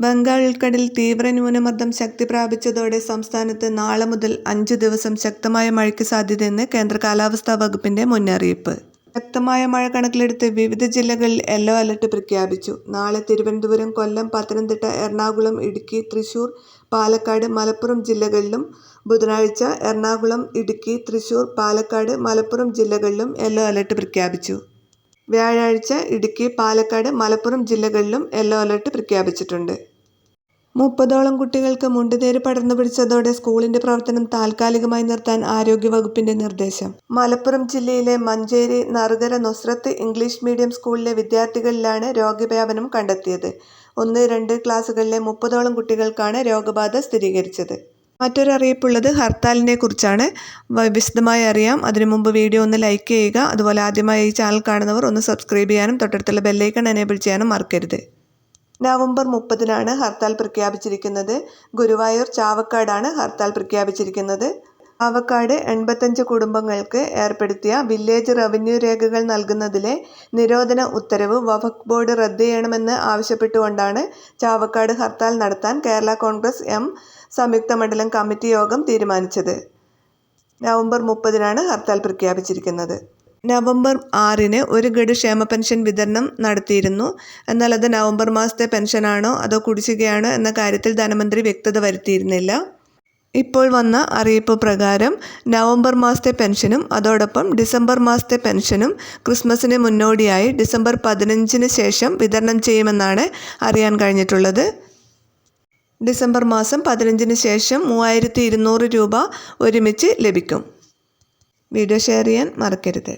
ബംഗാൾ ഉൾക്കടലിൽ തീവ്ര ന്യൂനമർദ്ദം ശക്തി പ്രാപിച്ചതോടെ സംസ്ഥാനത്ത് നാളെ മുതൽ അഞ്ച് ദിവസം ശക്തമായ മഴയ്ക്ക് സാധ്യതയെന്ന് കേന്ദ്ര കാലാവസ്ഥാ വകുപ്പിന്റെ മുന്നറിയിപ്പ്. ശക്തമായ മഴ കണക്കിലെടുത്ത് വിവിധ ജില്ലകളിൽ യെല്ലോ അലർട്ട് പ്രഖ്യാപിച്ചു. നാളെ തിരുവനന്തപുരം, കൊല്ലം, പത്തനംതിട്ട, എറണാകുളം, ഇടുക്കി, തൃശൂർ, പാലക്കാട്, മലപ്പുറം ജില്ലകളിലും ബുധനാഴ്ച എറണാകുളം, ഇടുക്കി, തൃശൂർ, പാലക്കാട്, മലപ്പുറം ജില്ലകളിലും യെല്ലോ അലർട്ട് പ്രഖ്യാപിച്ചു. വ്യാഴാഴ്ച ഇടുക്കി, പാലക്കാട്, മലപ്പുറം ജില്ലകളിലും യെല്ലോ അലർട്ട് പ്രഖ്യാപിച്ചിട്ടുണ്ട്. മുപ്പതോളം കുട്ടികൾക്ക് മുണ്ടുനേര് പടർന്നു പിടിച്ചതോടെ സ്കൂളിന്റെ പ്രവർത്തനം താൽക്കാലികമായി നിർത്താൻ ആരോഗ്യവകുപ്പിന്റെ നിർദ്ദേശം. മലപ്പുറം ജില്ലയിലെ മഞ്ചേരി നറുകര നുസ്രത്ത് ഇംഗ്ലീഷ് മീഡിയം സ്കൂളിലെ വിദ്യാർത്ഥികളിലാണ് രോഗവ്യാപനം കണ്ടെത്തിയത്. ഒന്ന്, രണ്ട് ക്ലാസുകളിലെ മുപ്പതോളം കുട്ടികൾക്കാണ് രോഗബാധ സ്ഥിരീകരിച്ചത്. മറ്റൊരറിയിപ്പുള്ളത് ഹർത്താലിനെക്കുറിച്ചാണ്. വിശദമായി അറിയാം. അതിനു മുമ്പ് വീഡിയോ ഒന്ന് ലൈക്ക് ചെയ്യുക. അതുപോലെ ആദ്യമായി ഈ ചാനൽ കാണുന്നവർ ഒന്ന് സബ്സ്ക്രൈബ് ചെയ്യാനും തൊട്ടടുത്തുള്ള ബെല്ലൈക്കൺ എനേബിൾ ചെയ്യാനും മറക്കരുത്. നവംബർ മുപ്പതിനാണ് ഹർത്താൽ പ്രഖ്യാപിച്ചിരിക്കുന്നത്. ഗുരുവായൂർ ചാവക്കാടാണ് ഹർത്താൽ പ്രഖ്യാപിച്ചിരിക്കുന്നത്. ചാവക്കാട് എൺപത്തഞ്ച് കുടുംബങ്ങൾക്ക് ഏർപ്പെടുത്തിയ വില്ലേജ് റവന്യൂ രേഖകൾ നൽകുന്നതിലെ നിരോധന ഉത്തരവ് വഖഫ് ബോർഡ് റദ്ദ് ചെയ്യണമെന്ന് ആവശ്യപ്പെട്ടുകൊണ്ടാണ് ചാവക്കാട് ഹർത്താൽ നടത്താൻ കേരള കോൺഗ്രസ് എം സംയുക്ത മണ്ഡലം കമ്മിറ്റി യോഗം തീരുമാനിച്ചത്. നവംബർ മുപ്പതിനാണ് ഹർത്താൽ പ്രഖ്യാപിച്ചിരിക്കുന്നത്. നവംബർ ആറിന് ഒരു ഗഡു ക്ഷേമ പെൻഷൻ വിതരണം നടത്തിയിരുന്നു. എന്നാൽ അത് നവംബർ മാസത്തെ പെൻഷനാണോ അതോ കുടിശ്ശികയാണോ എന്ന കാര്യത്തിൽ ധനമന്ത്രി വ്യക്തത വരുത്തിയിരുന്നില്ല. ഇപ്പോൾ വന്ന അറിയിപ്പ് പ്രകാരം നവംബർ മാസത്തെ പെൻഷനും അതോടൊപ്പം ഡിസംബർ മാസത്തെ പെൻഷനും ക്രിസ്മസിന് മുന്നോടിയായി ഡിസംബർ പതിനഞ്ചിന് ശേഷം വിതരണം ചെയ്യുമെന്നാണ് അറിയാൻ കഴിഞ്ഞിട്ടുള്ളത്. ഡിസംബർ മാസം പതിനഞ്ചിന് ശേഷം മൂവായിരത്തി ഇരുന്നൂറ് രൂപ ഒരുമിച്ച് ലഭിക്കും. വീഡിയോ ഷെയർ ചെയ്യാൻ മറക്കരുത്.